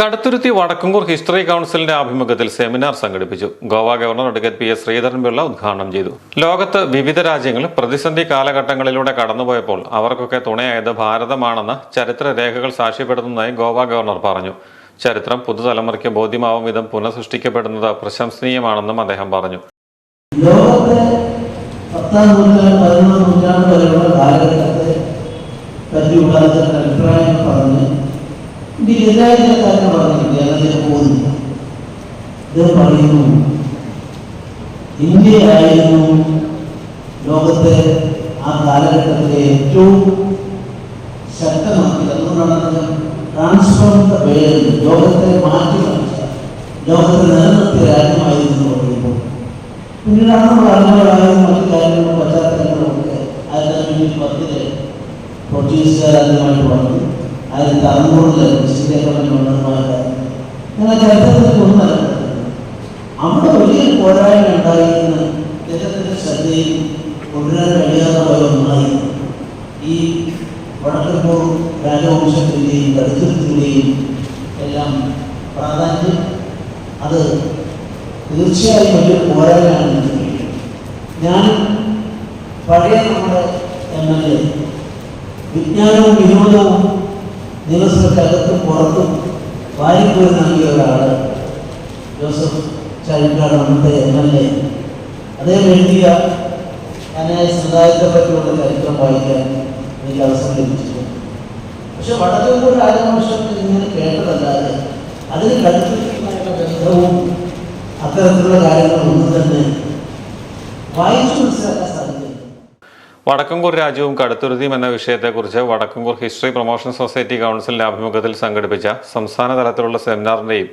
Kaduthuruthy Vadakkumkur history കൗൺസിലിന്റെ ആഭിമുഖ്യത്തിൽ seminar സംഘടിപ്പിച്ചു. Goa governor advocate P S Sreedharan Pillai ഉദ്ഘാടനം ചെയ്തു. ലോകത്ത് വിവിധ രാജ്യങ്ങൾ പ്രതിസന്ധി കാലഘട്ടങ്ങളിലൂടെ കടന്നുപോയപ്പോൾ അവർക്കൊക്കെ തുണയായത് ഭാരതമാണെന്ന് ചരിത്ര രേഖകൾ സാക്ഷ്യപ്പെടുത്തുന്നതായി ഗോവ ഗവർണർ പറഞ്ഞു. ചരിത്രം പുതുതലമുറയ്ക്ക് ബോധ്യമാവും വിധം പുനഃസൃഷ്ടിക്കപ്പെടുന്നത് പ്രശംസനീയമാണെന്നും അദ്ദേഹം പറഞ്ഞു. അഭിപ്രായങ്ങൾ പറഞ്ഞ് ചില കാര്യങ്ങൾ പറഞ്ഞിട്ടുണ്ട് ഞാൻ ഞാൻ പോകുന്നില്ല ഇത് പറയുന്നു. ഇന്ത്യയായിരുന്നു ലോകത്തെ ആ കാലഘട്ടത്തിലെ ഏറ്റവും ശക്തമാക്കിയത്. അതുകൊണ്ടാണ് ട്രാൻസ്ഫോം ദ വേൾഡ് ലോകത്തെ മാറ്റി മറിച്ച ലോകത്തെ നിലനിർത്തിയ രാജ്യമായിരുന്നു പറയുമ്പോൾ. പിന്നീടാണ് നമ്മൾ അറിഞ്ഞവരായാലും മറ്റു കാര്യങ്ങളും പശ്ചാത്തലങ്ങളും ഒക്കെ ആയിരത്തി അഞ്ഞൂറ്റി പത്തിൽ പോർച്ചുഗീസുകാർ ആദ്യമായിട്ട് വന്നു ഈസ്റ്റ് ഗവൺമെന്റ് വന്നതുമായിട്ട് അങ്ങനെ ചരിത്രത്തിൽ ഒന്നല്ല അവിടെ വലിയ പോരായ്മ ഉണ്ടായിരുന്നു അദ്ദേഹത്തിന്റെ ശ്രദ്ധയിൽ കൊണ്ടുവരാൻ കഴിയാതെ പോയ ഒന്നായി ഈ വടക്കൻപൂർ രാജവംശത്തിന്റെയും കടുത്തുരുത്തിന്റെയും എല്ലാം പ്രാധാന്യം അത് തീർച്ചയായും വലിയൊരു പോരായ്മയാണ് ഞാൻ പഴയ നമ്മുടെ എം എൽ എ വിജ്ഞാനവും വിനോദവും നിയമസഭയ്ക്കകത്തും പുറത്തും വാരിപ്പോയി നൽകിയ ഒരാൾ ജോസഫ് ചാഴിക്കാട് അന്നത്തെ എം എൽ എ. അദ്ദേഹം എഴുതിയ അനായ സമുദായത്തെ പറ്റിയുള്ള ചരിത്രം വായിക്കാൻ എനിക്ക് അവസരം ലഭിച്ചിട്ടുണ്ട്. പക്ഷെ വടക്കൻകൂർ രാജവംശത്തിൽ ഇങ്ങനെ കേട്ടതല്ലാതെ അതിന് കടുത്തിരിക്കുന്നതായിട്ടുള്ള ബന്ധവും അത്തരത്തിലുള്ള കാര്യങ്ങളൊന്നും തന്നെ വായിച്ചു മനസ്സിലാക്കാൻ വടക്കംകൂർ രാജ്യവും കടുത്തുരുതിയും എന്ന വിഷയത്തെക്കുറിച്ച് വടക്കംകൂർ ഹിസ്റ്ററി പ്രൊമോഷൻ സൊസൈറ്റി കൗൺസിലിന്റെ ആഭിമുഖ്യത്തിൽ സംഘടിപ്പിച്ച സംസ്ഥാന തലത്തിലുള്ള സെമിനാറിന്റെയും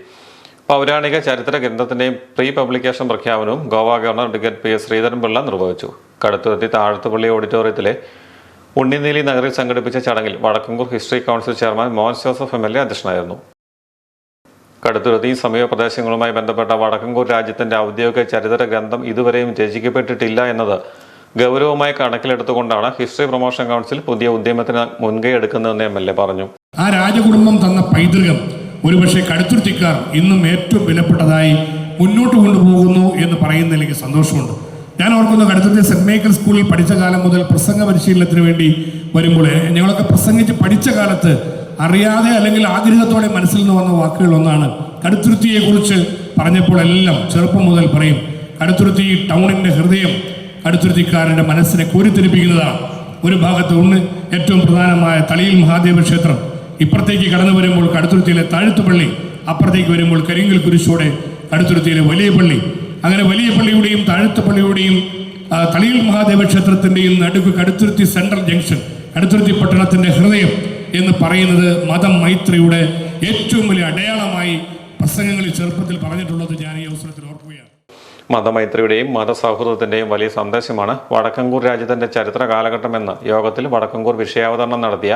പൗരാണിക ചരിത്ര ഗ്രന്ഥത്തിന്റെയും പ്രീ പബ്ലിക്കേഷൻ പ്രഖ്യാപനവും Goa governor advocate P S Sreedharan Pillai നിർവഹിച്ചു. കടുത്തുരുത്തി താഴത്തുപള്ളി ഓഡിറ്റോറിയത്തിലെ ഉണ്ണിനീലി നഗറിൽ സംഘടിപ്പിച്ച ചടങ്ങിൽ Vadakkumkur history council chairman Mohan Joseph M L A അധ്യക്ഷനായിരുന്നു. കടുത്തുരുത്തിയും സമീപ പ്രദേശങ്ങളുമായി ബന്ധപ്പെട്ട വടക്കംകൂർ രാജ്യത്തിന്റെ ഔദ്യോഗിക ചരിത്ര ഗ്രന്ഥം ഇതുവരെയും രചിക്കപ്പെട്ടിട്ടില്ല എന്നത് ഗൗരവമായി കണക്കിലെടുത്തുകൊണ്ടാണ് ഹിസ്റ്ററി പ്രൊമോഷൻ കൗൺസിൽ പുതിയ ഉദ്യമത്തിന് മുൻകൈ എടുക്കുന്നതെന്ന് എം എൽ എ പറഞ്ഞു. ആ രാജകുടുംബം തന്ന പൈതൃകം ഒരുപക്ഷെ കടുത്തുരുത്തിക്കാർ ഇന്നും ഏറ്റവും വിലപ്പെട്ടതായി മുന്നോട്ട് കൊണ്ടുപോകുന്നു എന്ന് പറയുന്നതിൽ എനിക്ക് സന്തോഷമുണ്ട്. ഞാൻ ഓർക്കുന്നു കടുത്തുരുത്തി സെന്റ് മേക്കൽ സ്കൂളിൽ പഠിച്ച കാലം മുതൽ പ്രസംഗ പരിശീലനത്തിന് വേണ്ടി വരുമ്പോൾ ഞങ്ങളൊക്കെ പ്രസംഗിച്ച് പഠിച്ച കാലത്ത് അറിയാതെ അല്ലെങ്കിൽ ആഗ്രഹത്തോടെ മനസ്സിൽ നിന്ന് വന്ന വാക്കുകളൊന്നാണ് കടുത്തുരുത്തിയെ കുറിച്ച് പറഞ്ഞപ്പോൾ എല്ലാം ചെറുപ്പം മുതൽ പറയും. കടുത്തുരുത്തി ടൗണിന്റെ ഹൃദയം കടുത്തുരുത്തിക്കാരന്റെ മനസ്സിനെ കോരിത്തെരിപ്പിക്കുന്നതാണ് ഒരു ഭാഗത്ത് ഒന്ന് ഏറ്റവും പ്രധാനമായ തളിയിൽ മഹാദേവ ക്ഷേത്രം. ഇപ്പുറത്തേക്ക് കടന്നു വരുമ്പോൾ കടുത്തുരുത്തിയിലെ താഴ്ത്തുപള്ളി അപ്പുറത്തേക്ക് വരുമ്പോൾ കരിങ്കൽ കുരിശോടെ കടുത്തുരുത്തിയിലെ വലിയ പള്ളി. അങ്ങനെ വലിയ പള്ളിയുടെയും താഴ്ത്തുപള്ളിയുടെയും തളിയിൽ മഹാദേവ ക്ഷേത്രത്തിന്റെയും നടുക്ക് കടുത്തുരുത്തി സെൻട്രൽ ജംഗ്ഷൻ കടുത്തുരുത്തി പട്ടണത്തിന്റെ ഹൃദയം എന്ന് പറയുന്നത് മതം മൈത്രിയുടെ ഏറ്റവും വലിയ അടയാളമായി പ്രസംഗങ്ങളിൽ ചെറുപ്പത്തിൽ പറഞ്ഞിട്ടുള്ളത് ഞാൻ ഈ അവസരത്തിൽ ഓർക്കുകയാണ്. മതമൈത്രിയുടെയും മതസൗഹൃദത്തിന്റെയും വലിയ സന്ദേശമാണ് വടക്കങ്കൂർ രാജ്യത്തിന്റെ ചരിത്ര കാലഘട്ടമെന്ന് യോഗത്തിൽ വടക്കങ്കൂർ വിഷയാവതരണം നടത്തിയ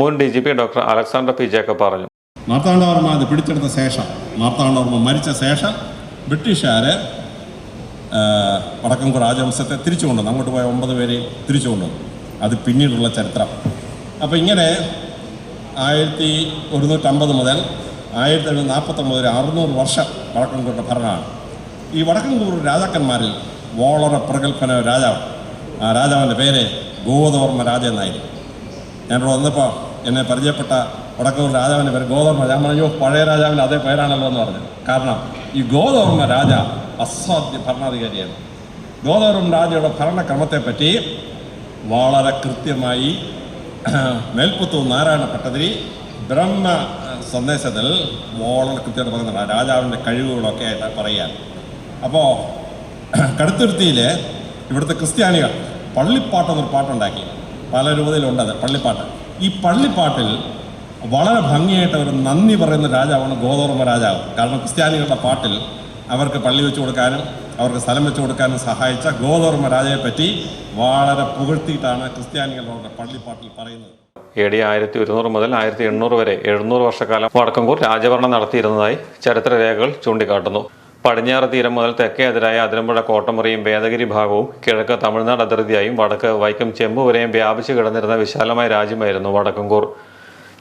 മുൻ D G P doctor Alexander P Jacob പറഞ്ഞു. മാർത്താണ്ഡവർമ്മ അത് പിടിച്ചെടുത്ത ശേഷം മാർത്താണ്ഡവർമ്മ മരിച്ച ശേഷം ബ്രിട്ടീഷുകാർ വടക്കങ്കൂർ രാജവംശത്തെ തിരിച്ചു കൊണ്ടുവന്നു. അങ്ങോട്ട് പോയ ഒമ്പത് പേരെ തിരിച്ചു കൊണ്ടുവന്നു. അത് പിന്നീടുള്ള ചരിത്രം. അപ്പോൾ ഇങ്ങനെ ആയിരത്തി ഒരുന്നൂറ്റമ്പത് മുതൽ ആയിരത്തി എഴുന്നൂറ്റി നാൽപ്പത്തൊമ്പത് അറുന്നൂറ് വർഷം വടക്കംകൂറിന്റെ ഭരണമാണ്. ഈ വടക്കൻകൂർ രാജാക്കന്മാരിൽ വളരെ പ്രഗത്ഭന രാജാവ്. ആ രാജാവിന്റെ പേര് ഗോതവർമ്മ രാജ എന്നായിരുന്നു ഞാനിവിടെ വന്നപ്പോൾ എന്നെ പരിചയപ്പെട്ട വടക്കൂർ രാജാവിന്റെ പേര് ഗോതർമ്മ ഞാൻ പറഞ്ഞു പഴയ രാജാവിന്റെ അതേ പേരാണല്ലോ എന്ന് പറഞ്ഞു. കാരണം ഈ ഗോതവർമ്മ രാജ അസാധ്യ ഭരണാധികാരിയാണ്. ഗോതവർമ്മ രാജയുടെ ഭരണക്രമത്തെപ്പറ്റി വളരെ കൃത്യമായി മേൽപ്പുത്തു നാരായണ ഭട്ടതിരി ബ്രഹ്മ സന്ദേശത്തിൽ വളരെ കൃത്യമായിട്ട് പറയുന്നുണ്ട് രാജാവിന്റെ കഴിവുകളൊക്കെ ആയിട്ട് പറയാൻ. അപ്പോൾ കടുത്തുരുത്തിയിൽ ഇവിടുത്തെ ക്രിസ്ത്യാനികൾ പള്ളിപ്പാട്ട് എന്നൊരു പാട്ടുണ്ടാക്കി. പല രൂപതയിലുണ്ടത് പള്ളിപ്പാട്ട്. ഈ പള്ളിപ്പാട്ടിൽ വളരെ ഭംഗിയായിട്ട് അവർ നന്ദി പറയുന്ന രാജാവാണ് ഗോതർമ്മ രാജാവ്. കാരണം ക്രിസ്ത്യാനികളുടെ പാട്ടിൽ അവർക്ക് പള്ളി വെച്ചു കൊടുക്കാനും അവർക്ക് സ്ഥലം വെച്ചു കൊടുക്കാനും സഹായിച്ച ഗോതർമ്മ രാജയെ പറ്റി വളരെ പുകഴ്ത്തിയിട്ടാണ് ക്രിസ്ത്യാനികളുടെ പള്ളിപ്പാട്ടിൽ പറയുന്നത്. എ ഡി ആയിരത്തി ഒരുന്നൂറ് മുതൽ ആയിരത്തി എണ്ണൂറ് വരെ എഴുന്നൂറ് വർഷക്കാലം വടക്കംകൂർ രാജഭരണം നടത്തിയിരുന്നതായി ചരിത്രരേഖകൾ ചൂണ്ടിക്കാട്ടുന്നു. പടിഞ്ഞാറ് തീരം മുതൽ തെക്കേ അതിരായ അതിരമ്പുഴ കോട്ടമുറിയും വേദഗിരി ഭാഗവും കിഴക്ക് തമിഴ്നാട് അതിർത്തിയായും വടക്ക് വൈക്കം ചെമ്പ് വരെയും വ്യാപിച്ചു കിടന്നിരുന്ന വിശാലമായ രാജ്യമായിരുന്നു വടക്കംകൂർ.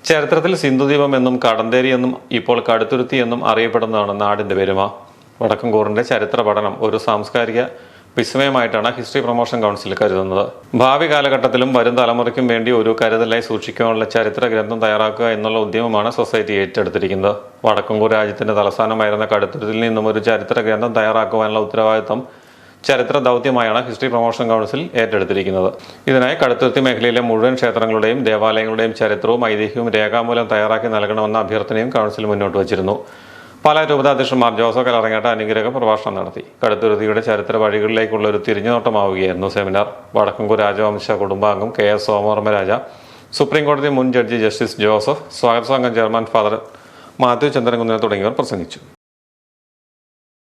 ചരിത്രത്തിൽ സിന്ധുദ്വീപം എന്നും കടന്തേരി എന്നും ഇപ്പോൾ കടുത്തുരുത്തി എന്നും അറിയപ്പെടുന്നതാണ് നാടിന്റെ പെരുമ. വടക്കൻകൂറിന്റെ ചരിത്ര പഠനം ഒരു സാംസ്കാരിക വിസ്മയമായിട്ടാണ് ഹിസ്റ്ററി പ്രൊമോഷൻ കൗൺസിൽ കരുതുന്നത്. ഭാവി കാലഘട്ടത്തിലും വരും തലമുറയ്ക്കും വേണ്ടി ഒരു കരുതലായി സൂക്ഷിക്കാനുള്ള ചരിത്ര ഗ്രന്ഥം തയ്യാറാക്കുക എന്നുള്ള ഉദ്യമമാണ് സൊസൈറ്റി ഏറ്റെടുത്തിരിക്കുന്നത്. വടക്കൻകൂർ രാജ്യത്തിന്റെ തലസ്ഥാനമായിരുന്ന കടുത്തുരുത്തിൽ നിന്നും ഒരു ചരിത്ര ഗ്രന്ഥം തയ്യാറാക്കുവാനുള്ള ഉത്തരവാദിത്തം ചരിത്ര ദൗത്യമായാണ് ഹിസ്റ്ററി പ്രൊമോഷൻ കൗൺസിൽ ഏറ്റെടുത്തിരിക്കുന്നത്. ഇതിനായി കടുത്തുരുത്തി മേഖലയിലെ മുഴുവൻ ക്ഷേത്രങ്ങളുടെയും ദേവാലയങ്ങളുടെയും ചരിത്രവും ഐതിഹ്യവും രേഖാമൂലം തയ്യാറാക്കി നൽകണമെന്ന അഭ്യർത്ഥനയും കൗൺസിൽ മുന്നോട്ട് വച്ചിരുന്നു. പാലാ രൂപതാധ്യക്ഷന്മാർ ജോസഫ് കലറങ്ങാട്ട അനുഗ്രഹ പ്രഭാഷണം നടത്തി. കടുത്തുരുതിയുടെ ചരിത്ര വഴികളിലേക്കുള്ള ഒരു തിരിഞ്ഞുനോട്ടമാവുകയായിരുന്നു സെമിനാർ. വടക്കുംകു രാജവംശ കുടുംബാംഗം കെ എസ് സോമവർമ്മരാജ സുപ്രീം കോടതി മുൻ ജഡ്ജി ജസ്റ്റിസ് ജോസഫ് സ്വാഗത സംഘം ചെയർമാൻ ഫാദർ മാത്യു ചന്ദ്രൻകുന്നൻ തുടങ്ങിയവർ പ്രസംഗിച്ചു.